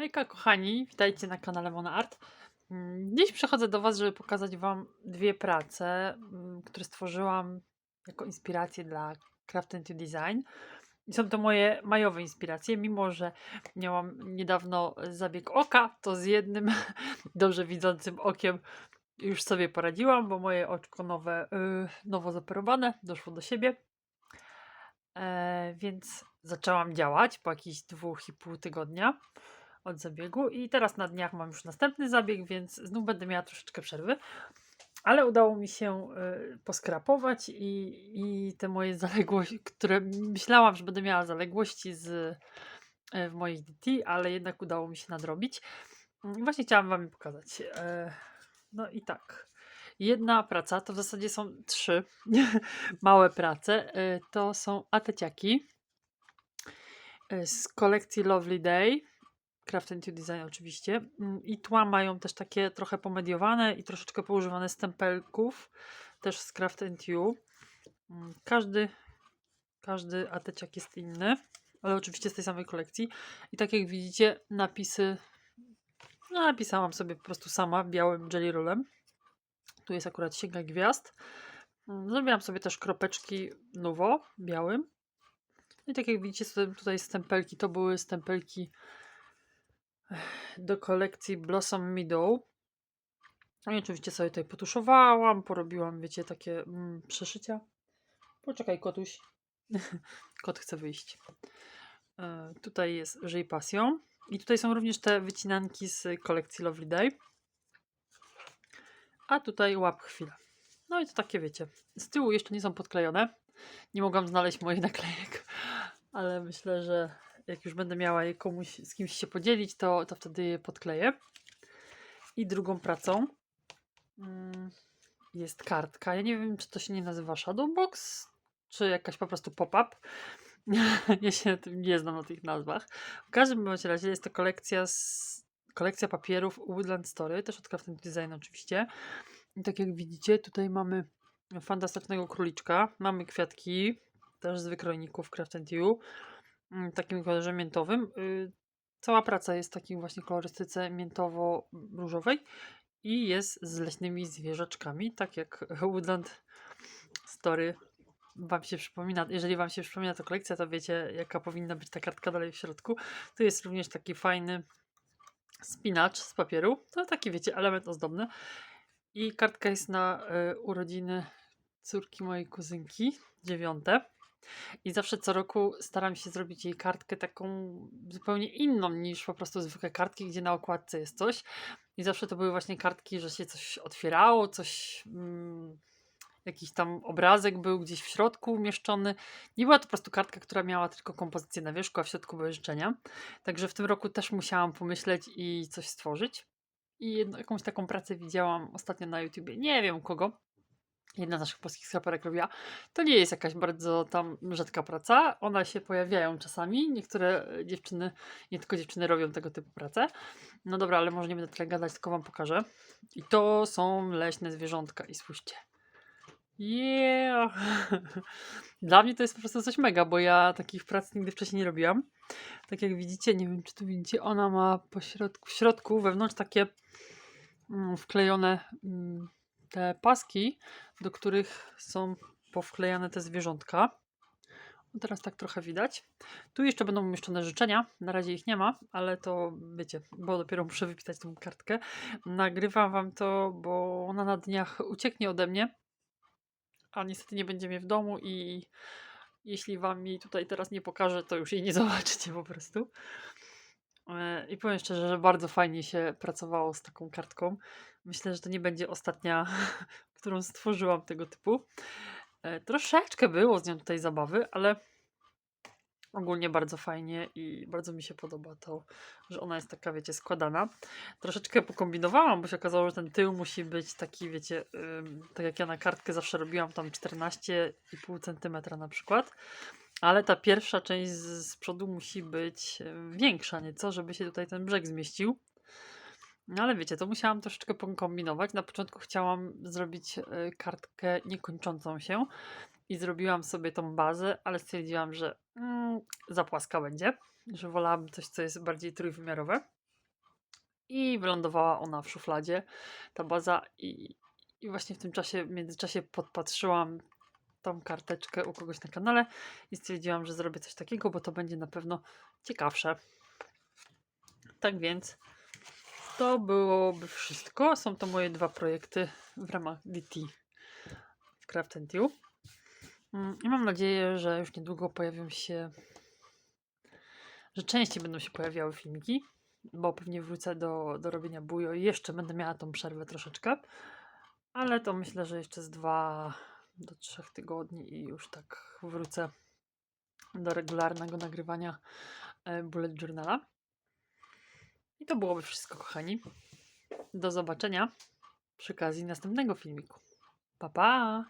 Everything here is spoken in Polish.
Hejka kochani, witajcie na kanale Mona Art. Mm, Dziś przychodzę do Was, żeby pokazać Wam dwie prace, mm, które stworzyłam jako inspirację dla Craft You Design. Są to moje majowe inspiracje, mimo że miałam niedawno zabieg oka, to z jednym dobrze widzącym okiem już sobie poradziłam, bo moje oczko nowe, yy, nowo zoperowane, doszło do siebie. E, więc zaczęłam działać po jakichś dwóch i pół tygodnia od zabiegu i teraz na dniach mam już następny zabieg, więc znów będę miała troszeczkę przerwy. Ale udało mi się y, poskrapować i, i te moje zaległości, które myślałam, że będę miała zaległości z, y, w moich DT, ale jednak udało mi się nadrobić. Mm, Właśnie chciałam Wam pokazać. E, No i tak. Jedna praca, to w zasadzie są trzy małe prace. y, To są ateciaki y, z kolekcji Lovely Day. Craft You Design oczywiście. Mm, I tła mają też takie trochę pomediowane i troszeczkę poużywane stempelków, też z Craft and You. Mm, Każdy, każdy ateciak jest inny, ale oczywiście z tej samej kolekcji. I tak jak widzicie, napisy no, napisałam sobie po prostu sama białym jelly rollem. Tu jest akurat sięga gwiazd. Mm, Zrobiłam sobie też kropeczki nowo, białym. I tak jak widzicie, tutaj stempelki, to były stempelki do kolekcji Blossom Meadow. No i oczywiście sobie tutaj potuszowałam, porobiłam, wiecie, takie mm, przeszycia. Poczekaj, kotuś. Kot chce wyjść. E, tutaj jest Żyj Pasją. I tutaj są również te wycinanki z kolekcji Lovely Day. A tutaj łap chwilę. No i to takie wiecie. Z tyłu jeszcze nie są podklejone. Nie mogłam znaleźć moich naklejek, ale myślę, że jak już będę miała je komuś z kimś się podzielić, to, to wtedy je podkleję. I drugą pracą mm, jest kartka. Ja nie wiem, czy to się nie nazywa Shadowbox, czy jakaś po prostu pop-up. ja się tym nie znam na tych nazwach. W każdym razie jest to kolekcja z, kolekcja papierów Woodland Story, też od Craft and Design oczywiście. I tak jak widzicie, tutaj mamy fantastycznego króliczka, mamy kwiatki, też z wykrojników Craft You, takim kolorze miętowym. Y, Cała praca jest w takiej właśnie kolorystyce miętowo-różowej i jest z leśnymi zwierzaczkami, tak jak Woodland Story Wam się przypomina. Jeżeli Wam się przypomina ta kolekcja, to wiecie, jaka powinna być ta kartka dalej w środku. Tu jest również taki fajny spinacz z papieru. To taki, wiecie, element ozdobny. I kartka jest na y, urodziny córki mojej kuzynki, dziewiąte. I zawsze co roku staram się zrobić jej kartkę taką zupełnie inną niż po prostu zwykłe kartki, gdzie na okładce jest coś. I zawsze to były właśnie kartki, że się coś otwierało, coś. Mm, jakiś tam obrazek był gdzieś w środku umieszczony. Nie była to po prostu kartka, która miała tylko kompozycję na wierzchu, a w środku były życzenia. Także w tym roku też musiałam pomyśleć i coś stworzyć. I jedną, jakąś taką pracę widziałam ostatnio na YouTubie. Nie wiem kogo. Jedna z naszych polskich skleparek robiła. To nie jest jakaś bardzo tam rzadka praca. One się pojawiają czasami. Niektóre dziewczyny, nie tylko dziewczyny robią tego typu pracę. No dobra, ale może nie będę tyle gadać, tylko wam pokażę. I to są leśne zwierzątka. I spójrzcie. Yeah! Dla mnie to jest po prostu coś mega, bo ja takich prac nigdy wcześniej nie robiłam. Tak jak widzicie, nie wiem czy tu widzicie, ona ma po środku, w środku wewnątrz takie mm, wklejone mm, te paski, do których są powklejane te zwierzątka. Teraz tak trochę widać. Tu jeszcze będą umieszczone życzenia. Na razie ich nie ma, ale to wiecie, bo dopiero muszę wypisać tą kartkę. Nagrywam wam to, bo ona na dniach ucieknie ode mnie a niestety nie będzie mnie w domu i jeśli wam jej tutaj teraz nie pokażę, to już jej nie zobaczycie po prostu. I powiem szczerze, że bardzo fajnie się pracowało z taką kartką. Myślę, że to nie będzie ostatnia, którą stworzyłam tego typu. E, Troszeczkę było z nią tutaj zabawy, ale ogólnie bardzo fajnie i bardzo mi się podoba to, że ona jest taka, wiecie, składana. Troszeczkę pokombinowałam, bo się okazało, że ten tył musi być taki, wiecie, tak jak ja na kartkę zawsze robiłam, tam 14,5 cm na przykład. Ale ta pierwsza część z, z przodu musi być y, większa nieco, żeby się tutaj ten brzeg zmieścił. No ale wiecie, to musiałam troszeczkę pokombinować. Na początku chciałam zrobić y, kartkę niekończącą się i zrobiłam sobie tą bazę, ale stwierdziłam, że mm, za płaska będzie, że wolałabym coś, co jest bardziej trójwymiarowe. i wylądowała ona w szufladzie, ta baza i, i właśnie w tym czasie, w międzyczasie podpatrzyłam tą karteczkę u kogoś na kanale i stwierdziłam, że zrobię coś takiego, bo to będzie na pewno ciekawsze. Tak więc to byłoby wszystko. Są to moje dwa projekty w ramach DT Craft and You. Mm, I mam nadzieję, że już niedługo pojawią się, że częściej będą się pojawiały filmiki, bo pewnie wrócę do, do robienia bujo i jeszcze będę miała tą przerwę troszeczkę, ale to myślę, że jeszcze z dwa do trzech tygodni i już tak wrócę do regularnego nagrywania e, bullet journala. I to byłoby wszystko, kochani. Do zobaczenia przy okazji następnego filmiku. Pa, pa!